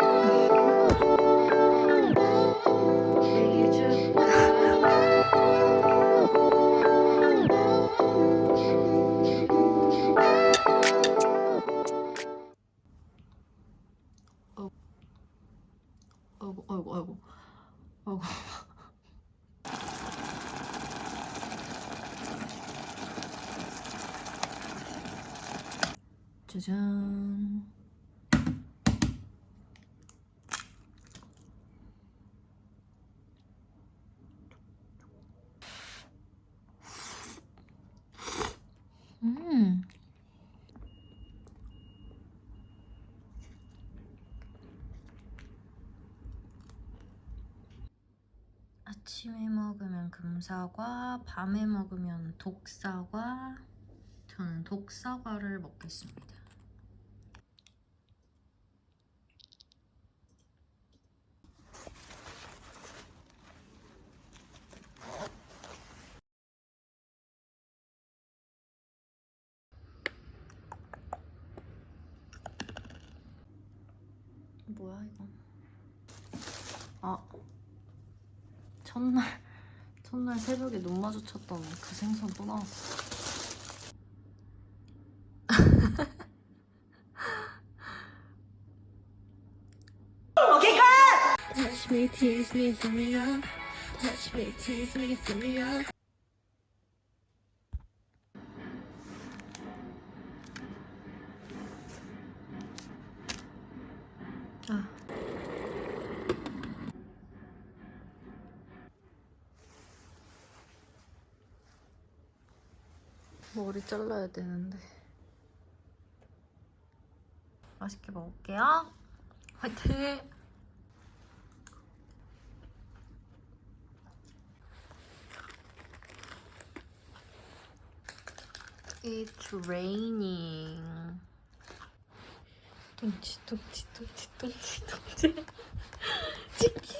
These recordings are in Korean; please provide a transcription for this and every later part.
Mm-hmm. 아침에 먹으면 금사과, 밤에 먹으면 독사과. 저는 독사과를 먹겠습니다. 뭐야 이거? 아 첫날 첫날 새벽에 눈 마주쳤던 그 생선 또 나왔어. Touch me, tease me, fill 머리 잘라야 되는데. 맛있게 먹을게요. 화이팅! It's raining. 똥치 똥치 똥치 똥치 똥치 치킨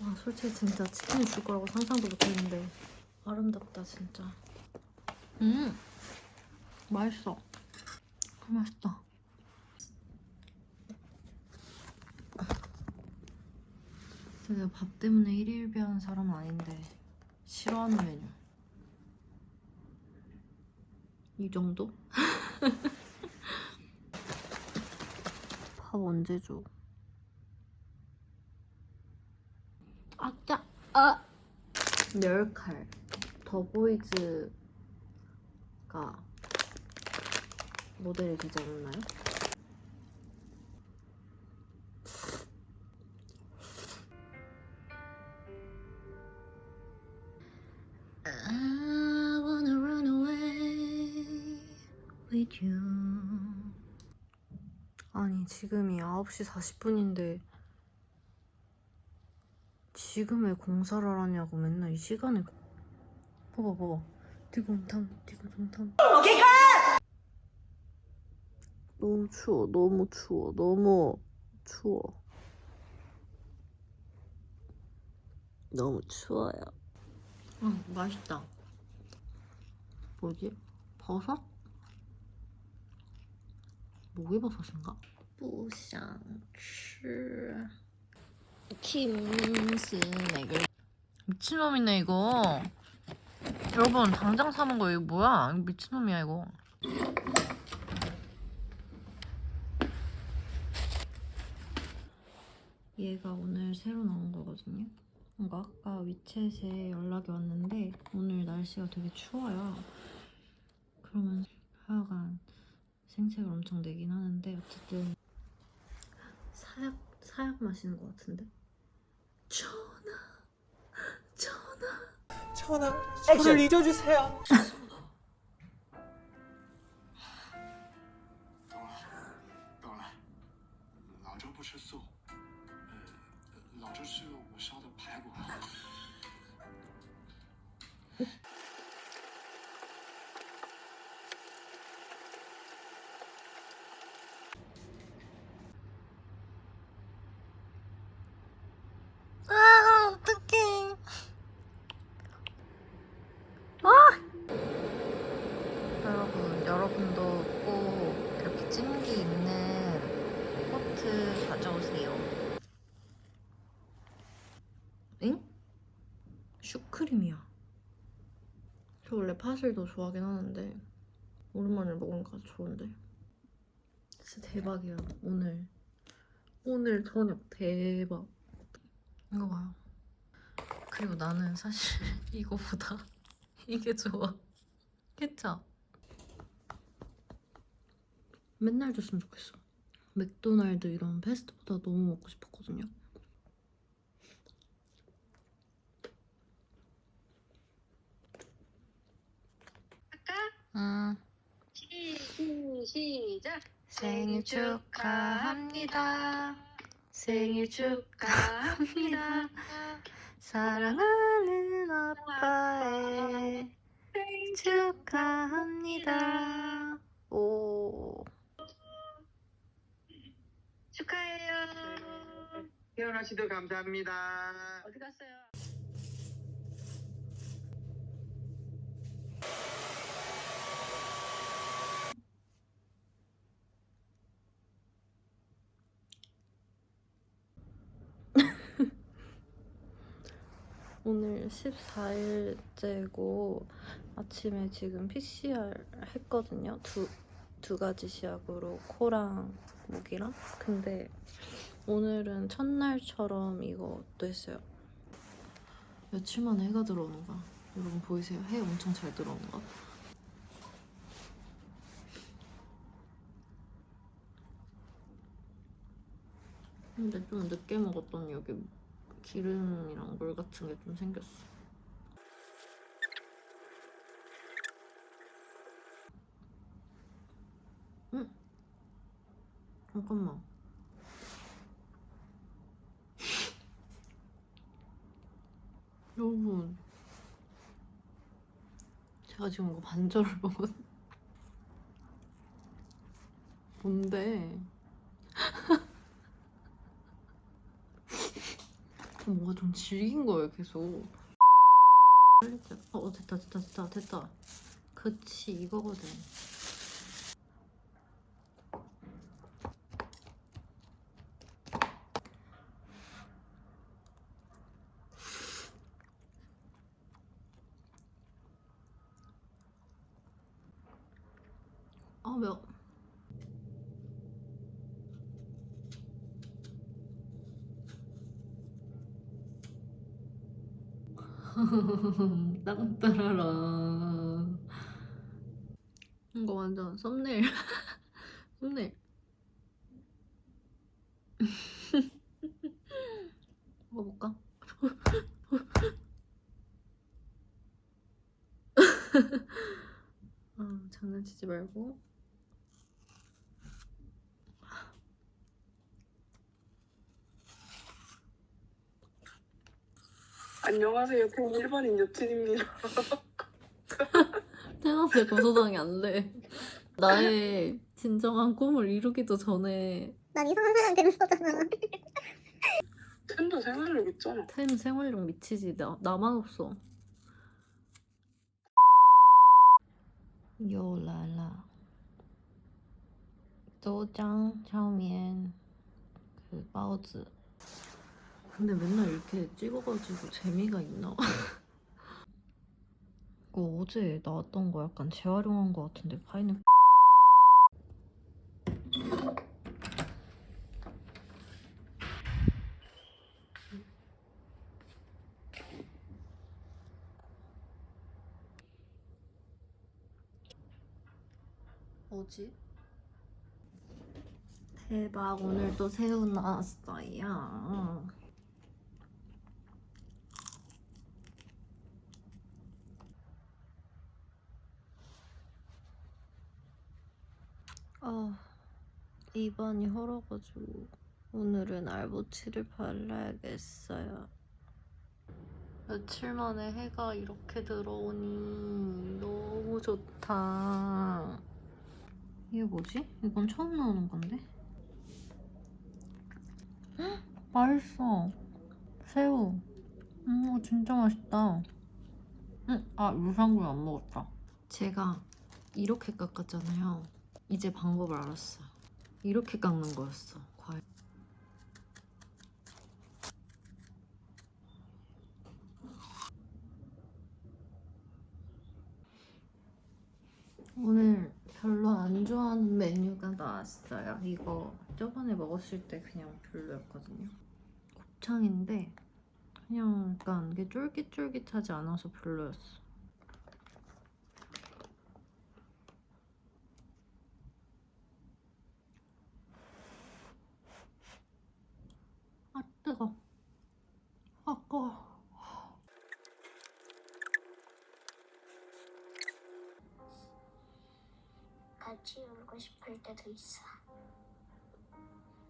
와 솔직히 진짜 치킨을 줄 거라고 상상도 못했는데 아름답다 진짜. 음 맛있어. 아, 맛있다. 내가 밥 때문에 일일비하는 사람은 아닌데 싫어하는 메뉴. 이 정도? 밥 언제 줘? 아까 아. 멸칼 더보이즈가 모델이 되지 않았나요? 아니 지금이 9시 40분인데 지금 왜 공사를 하냐고 맨날 이 시간에 봐봐 봐봐. 뒤곰탕 뒤곰탕. 오케이 너무 추워 너무 추워 너무 추워. 너무 추워요. 응 맛있다. 뭐지? 버섯? 목이버섯인가? 부샹츠 김스 맥을 미친놈이네 이거. 여러분 당장 사는 거 이거 뭐야? 이거 미친놈이야 이거. 얘가 오늘 새로 나온 거거든요. 뭔가 아까 위챗에 연락이 왔는데 오늘 날씨가 되게 추워요. 그러면 하여간 생색을 엄청 내긴 하는데 어쨌든 사약 사약 마시는 것 같은데? 전화 전화 전하, 저를 잊어주세요. 응? 슈크림이야. 저 원래 더 좋아하긴 하는데 오랜만에 먹으니까 좋은데. 진짜 대박이야 오늘. 오늘 저녁 대박. 이거 봐요. 그리고 나는 사실 이거보다 이게 좋아. 케찹. 맨날 줬으면 좋겠어. 맥도날드 이런 패스트푸드 너무 먹고 싶었거든요. 응. 시작. 생일 축하합니다. 생일 축하합니다. 사랑하는 아빠의 생일 축하합니다. 오. 축하해요. 태어나 씨도 감사합니다. 어디 갔어요? 오늘 14일째고 아침에 지금 PCR 했거든요. 두, 두 가지 시약으로 코랑 목이랑. 근데 오늘은 첫날처럼 이것도 했어요. 며칠 만에 해가 들어오는 거야. 여러분 보이세요? 해 엄청 잘 들어오는 거. 근데 좀 늦게 먹었더니 여기 기름이랑 물 같은 게 좀 생겼어. 응? 잠깐만. 여러분. 제가 지금 이거 반절을 먹었... 뭔데? 뭔가 좀 질긴 거예요, 계속. 어, 어, 됐다, 됐다, 됐다, 됐다. 그치, 이거거든. 아, 매워. 땅 따라라. 이거 완전 썸네일. 썸네일. 먹어볼까? 아, 장난치지 말고. 안녕하세요. 팬 1번인 여친입니다. 태어났을 고소당이 안 돼. 나의 진정한 꿈을 이루기도 전에 난 이상한 사람 되는 거잖아. 팬도 생활력 있잖아. 템 생활력 미치지. 나, 나만 없어. 又来了豆浆炒面그包子 근데 맨날 이렇게 찍어가지고 재미가 있나? 이거 어제 나왔던 거 약간 재활용한 거 같은데 파인애플 뭐지? 대박 오늘 또 새우 나왔어요. 아 입안이 헐어가지고 오늘은 알보치를 발라야겠어요. 며칠 만에 해가 이렇게 들어오니 너무 좋다. 이게 뭐지? 이건 처음 나오는 건데? 헉, 맛있어. 새우. 음, 진짜 맛있다. 응, 아, 유산균 안 먹었다. 제가 이렇게 깎았잖아요. 이제 방법을 알았어요. 이렇게 깎는 거였어 과일. 오늘 별로 안 좋아하는 메뉴가 나왔어요. 이거 저번에 먹었을 때 그냥 별로였거든요. 곱창인데 그냥 약간 이게 쫄깃쫄깃하지 않아서 별로였어. 아 꺼. 같이 울고 싶을 때도 있어.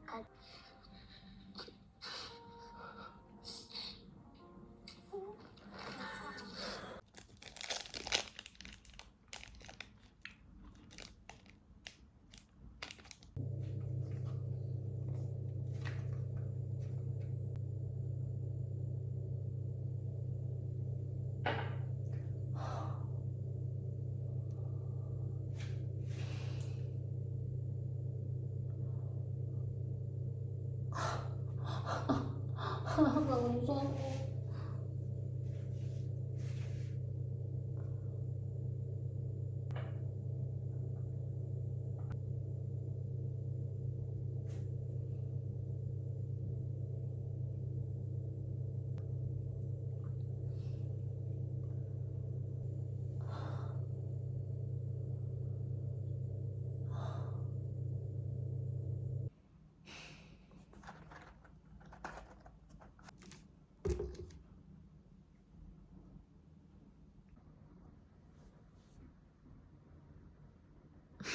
가... 나 무서워.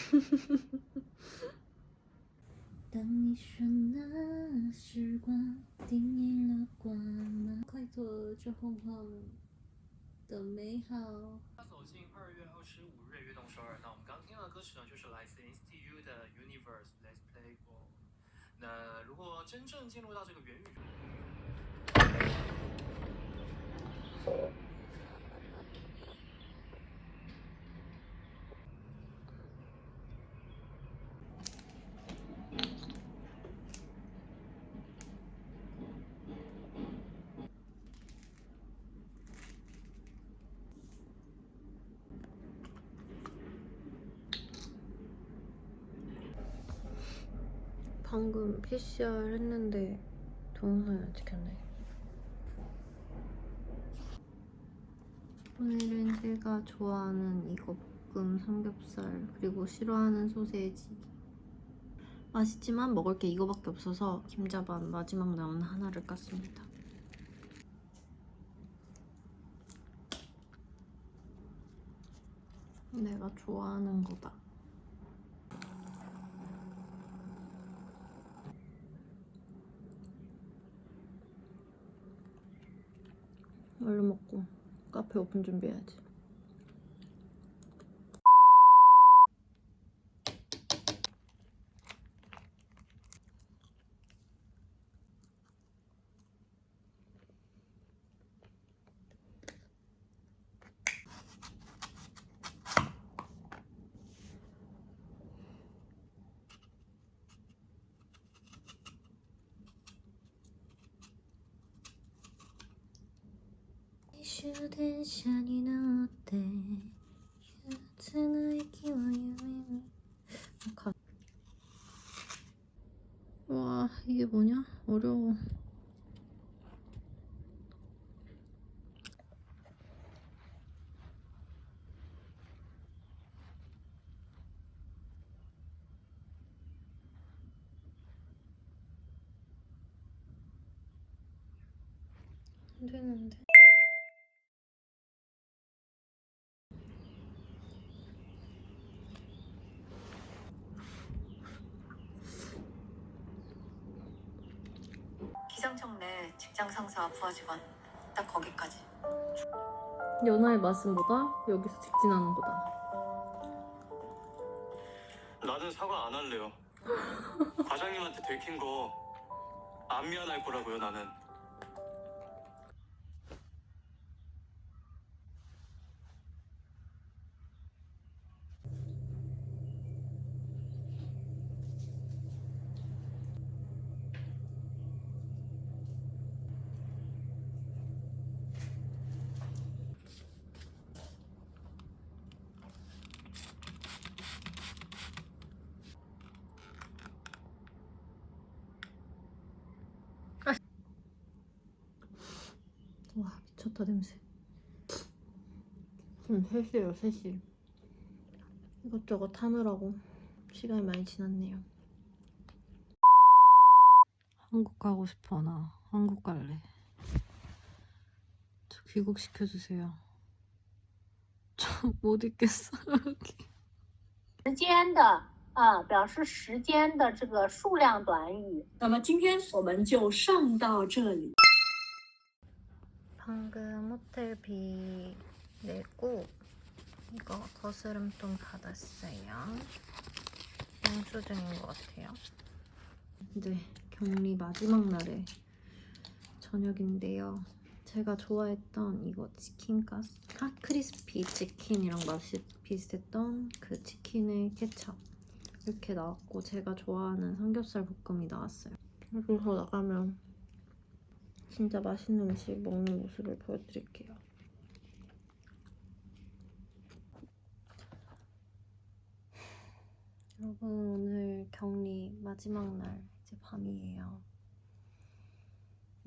当你说那时光定义了光芒，快做这红黄的美好。走进二月二十五日悦动首尔，那我们刚听到的歌曲呢，就是来自 NCT U 的 Universe Let's Play Ball。那如果真正进入到这个元宇宙， 방금 PCR 했는데 동영상이 안 찍혔네. 오늘은 제가 좋아하는 이거 볶음 삼겹살 그리고 싫어하는 소세지. 맛있지만 먹을 게 이거밖에 없어서 김자반 마지막 남은 하나를 깠습니다. 내가 좋아하는 거다. 얼른 먹고 카페 오픈 준비해야지. 시우 댄샤리 너한테 휴즈나 이키와 유미는... 아까... 와... 이게 뭐냐? 어려워... 안 되는데? 기상청 내 직장 상사 부하 직원 딱 거기까지. 연하의 맛은 뭐다? 여기서 직진하는 거다 나는 사과 안 할래요. 과장님한테 들킨 거 안 미안할 거라고요, 나는. 좋다 냄새. 좀 3시에요 3시. 이것저것 하느라고 시간이 많이 지났네요. 한국 가고 싶어 나. 한국 갈래. 저 귀국 시켜주세요. 저 못 있겠어 여기. 时间的啊，表示时间的这个数量短语。那么今天我们就上到这里。 방금 호텔비 내고 이거 거스름돈 받았어요. 영수증인 것 같아요. 이제 격리 마지막 날에 저녁인데요. 제가 좋아했던 이거 치킨 가스 핫 크리스피 치킨이랑 맛이 비슷했던 그 치킨의 케찹 이렇게 나왔고 제가 좋아하는 삼겹살 볶음이 나왔어요. 그래서 나가면 진짜 맛있는 음식 먹는 모습을 보여드릴게요. 여러분 오늘 격리 마지막 날 이제 밤이에요.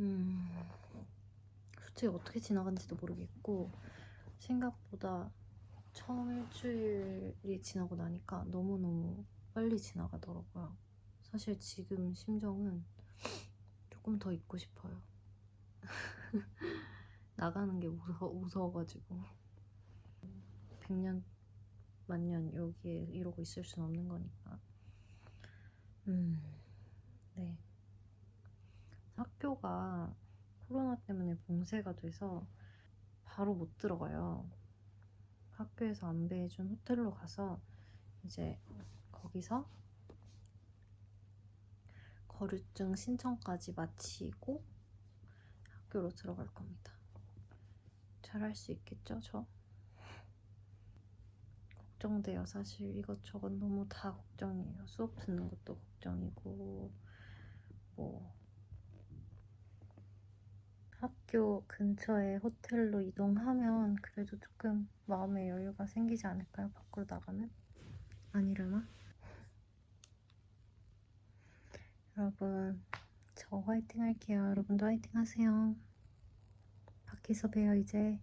음 솔직히 어떻게 지나간지도 모르겠고 생각보다 처음 일주일이 지나고 나니까 너무너무 빨리 지나가더라고요. 사실 지금 심정은 조금 더 있고 싶어요. 나가는 게 무서, 무서워가지고. 100년 만년 여기에 이러고 있을 순 없는 거니까. 음, 네. 학교가 코로나 때문에 봉쇄가 돼서 바로 못 들어가요. 학교에서 안배해준 호텔로 가서 이제 거기서 거류증 신청까지 마치고 학교로 들어갈 겁니다. 잘할 수 있겠죠, 저? 걱정돼요, 사실. 이것저것 너무 다 걱정이에요. 수업 듣는 것도 걱정이고, 뭐, 학교 근처에 호텔로 이동하면 그래도 조금 마음의 여유가 생기지 않을까요? 밖으로 나가면? 아니려나? 여러분, 저 화이팅 할게요. 여러분도 화이팅 하세요. 밖에서 봬요, 이제.